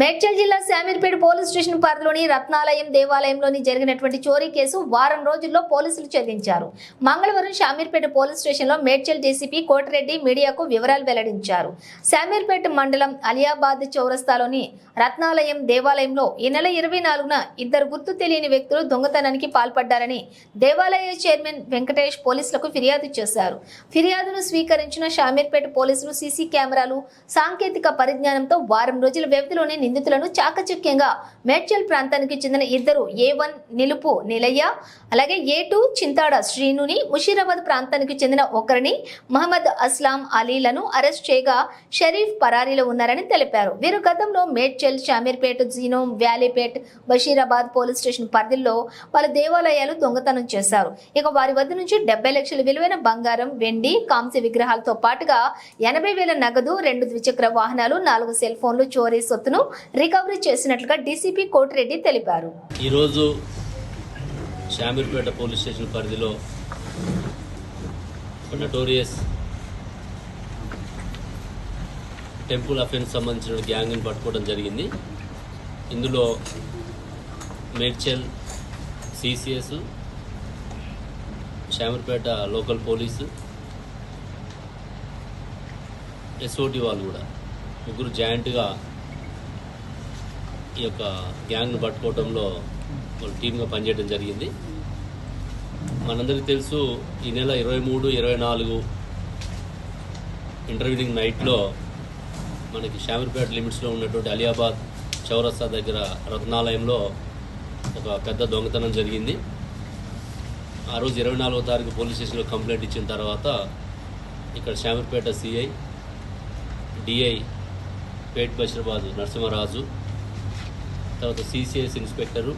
మేడ్చల్ జిల్లా Shamirpet police station పరిధిలోని రత్నాలయం దేవాలయంలోని జరిగినటువంటి చోరీ కేసు వారం రోజుల్లో పోలీసులు ఛేదించారు మంగళవారం శామీర్పేట పోలీస్ స్టేషన్లో మేడ్చల్ డీసీపీ కోటిరెడ్డి మీడియాకు వివరాలు వెల్లడించారు. శామీర్పేట మండలం అలియాబాద్ చౌరస్తాలోని రత్నాలయం దేవాలయంలో ఈ నెల ఇరవై నాలుగున ఇద్దరు గుర్తు తెలియని వ్యక్తులు దొంగతనానికి పాల్పడ్డారని దేవాలయ చైర్మన్ వెంకటేష్ పోలీసులకు ఫిర్యాదు చేశారు. ఫిర్యాదును స్వీకరించిన శామీర్పేట పోలీసులు సీసీ కెమెరాలు సాంకేతిక పరిజ్ఞానంతో వారం రోజుల వ్యవధిలోనే నిందితులను చాకచక్యంగా మేడ్చల్ ప్రాంతానికి చెందిన ఇద్దరు ఏ వన్ నిలుపు నిలయ్య అలాగే ఏ టూ చింతాడ శ్రీనుని ముషీరాబాద్ ప్రాంతానికి చెందిన ఒకరిని మహమ్మద్ అస్లాం అలీలను అరెస్ట్ చేయగా షరీఫ్ పరారీలో ఉన్నారని తెలిపారు. వీరు గతంలో మేడ్చల్ షామీర్పేట్ జీనోమ్ వ్యాలీపేట్ బషీరాబాద్ పోలీస్ స్టేషన్ పరిధిలో పలు దేవాలయాలు దొంగతనం చేశారు. ఇక వారి వద్ద నుంచి డెబ్బై లక్షల విలువైన బంగారం వెండి కాంస్య విగ్రహాలతో పాటుగా ఎనభై వేల నగదు రెండు ద్విచక్ర వాహనాలు నాలుగు సెల్ ఫోన్లు చోరీ సొత్తును రికవరీ చేసినట్లుగా డీసీపీ కోటిరెడ్డి తెలిపారు. ఈరోజు షామీర్పేట పోలీస్ స్టేషన్ పరిధిలో నటోరియస్ టెంపుల్ అఫెన్స్ సంబంధించిన గ్యాంగ్ని పట్టుకోవడం జరిగింది. ఇందులో Medchal CCS Shamirpet local police SOT వాళ్ళు కూడా ముగ్గురు జాయింట్గా ఈ యొక్క గ్యాంగ్ను పట్టుకోవడంలో వాళ్ళు టీమ్గా పనిచేయడం జరిగింది. మనందరికీ తెలుసు ఈ నెల ఇరవై మూడు ఇరవై నాలుగు ఇంటర్వ్యూనింగ్ నైట్లో మనకి షామీర్పేట లిమిట్స్లో ఉన్నటువంటి అలియాబాద్ చౌరస్తా దగ్గర రత్నాలయంలో ఒక పెద్ద దొంగతనం జరిగింది. ఆ రోజు ఇరవై నాలుగో తారీఖు పోలీస్ స్టేషన్లో కంప్లైంట్ ఇచ్చిన తర్వాత ఇక్కడ శామీర్పేట సిఐ డిఐ పేట్ బషీరాబాద్ నరసింహరాజు తర్వాత సిసిఎస్ ఇన్స్పెక్టరు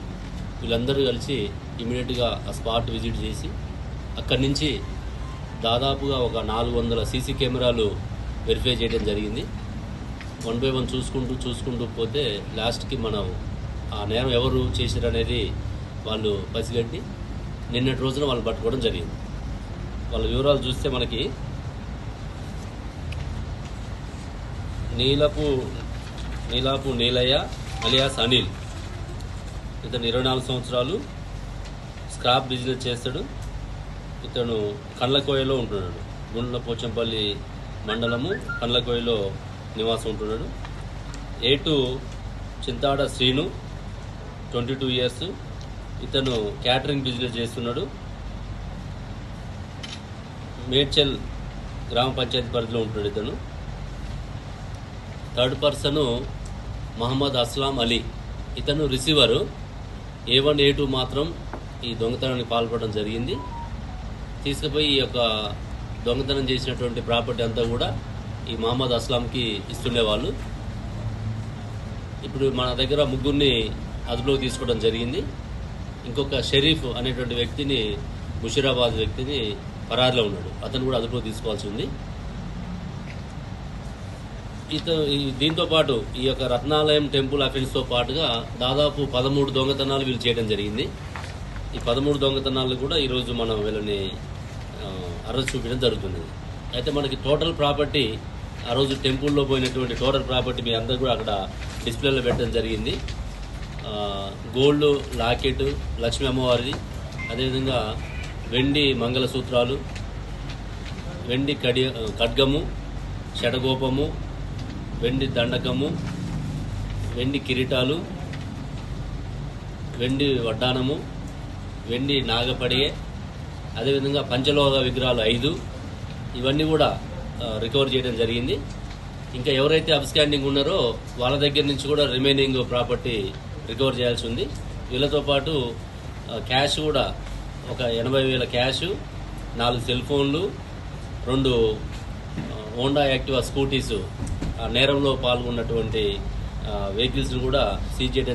వీళ్ళందరూ కలిసి ఇమీడియట్గా ఆ స్పాట్ విజిట్ చేసి అక్కడి నుంచి దాదాపుగా ఒక నాలుగు వందల సీసీ కెమెరాలు వెరిఫై చేయడం జరిగింది. వన్ బై వన్ చూసుకుంటూ చూసుకుంటూ పోతే లాస్ట్కి మనం ఆ నేరం ఎవరు చేశారు అనేది వాళ్ళు పసిగట్టి నిన్నటి రోజున వాళ్ళు పట్టుకోవడం జరిగింది. వాళ్ళ వివరాలు చూస్తే మనకి నీలపు నీలాపు నీలయ్య అలియాస్ అనిల్. ఇతను ఇరవై నాలుగు సంవత్సరాలు స్క్రాప్ బిజినెస్ చేస్తాడు. ఇతను కండ్లకోయలో ఉంటున్నాడు. గుండ్ల పోచంపల్లి మండలము కండ్లకోయలో నివాసం ఉంటున్నాడు. A two Chintada Srinu twenty two years. ఇతను క్యాటరింగ్ బిజినెస్ చేస్తున్నాడు. మేడ్చల్ గ్రామ పంచాయతీ పరిధిలో ఉంటున్నాడు ఇతను. Third person Mohammed Aslam Ali. ఇతను receiver. A one A two మాత్రం ఈ దొంగతనానికి పాల్పడడం జరిగింది. తీసుకుపోయి ఈ యొక్క దొంగతనం చేసినటువంటి ప్రాపర్టీ అంతా కూడా ఈ మహమ్మద్ అస్లాంకి ఇస్తుండేవాళ్ళు. ఇప్పుడు మన దగ్గర ముగ్గురిని అదుపులోకి తీసుకోవడం జరిగింది. ఇంకొక షరీఫ్ అనేటువంటి వ్యక్తిని ముషీరాబాద్ వ్యక్తిని పరారిలో ఉన్నాడు. అతను కూడా అదుపులోకి తీసుకోవాల్సి ఉంది. ఇత ఈ- దీంతో పాటు ఈ యొక్క రత్నాలయం టెంపుల్ అఫెన్స్తో పాటుగా దాదాపు పదమూడు దొంగతనాలు వీళ్ళు చేయడం జరిగింది. ఈ పదమూడు దొంగతనాలు కూడా ఈరోజు మనం వీళ్ళని అరెస్ట్ చూపించడం జరుగుతుంది. అయితే మనకి టోటల్ ప్రాపర్టీ ఆ రోజు టెంపుల్లో పోయినటువంటి టోటల్ ప్రాపర్టీ మీ అందరు కూడా అక్కడ డిస్ప్లేలో పెట్టడం జరిగింది. గోల్డ్ లాకెట్ లక్ష్మీ అమ్మవారిది అదేవిధంగా వెండి మంగళసూత్రాలు వెండి కడి ఖడ్గము షడగోపము వెండి దండకము వెండి కిరీటాలు వెండి వడ్డానము వెండి నాగపడియే అదేవిధంగా పంచలోహ విగ్రహాలు ఐదు. ఇవన్నీ కూడా రికవర్ చేయడం జరిగింది. ఇంకా ఎవరైతే అబ్స్కాండింగ్ ఉన్నారో వాళ్ళ దగ్గర నుంచి కూడా రిమైనింగ్ ప్రాపర్టీ రికవర్ చేయాల్సి ఉంది. వీళ్ళతో పాటు క్యాష్ కూడా ఒక ఎనభై వేల క్యాష్ నాలుగు సెల్ ఫోన్లు రెండు హోండా యాక్టివా స్కూటీసు నేరంలో పాల్గొన్నటువంటి వెహికల్స్ని కూడా సీజ్ చేయడం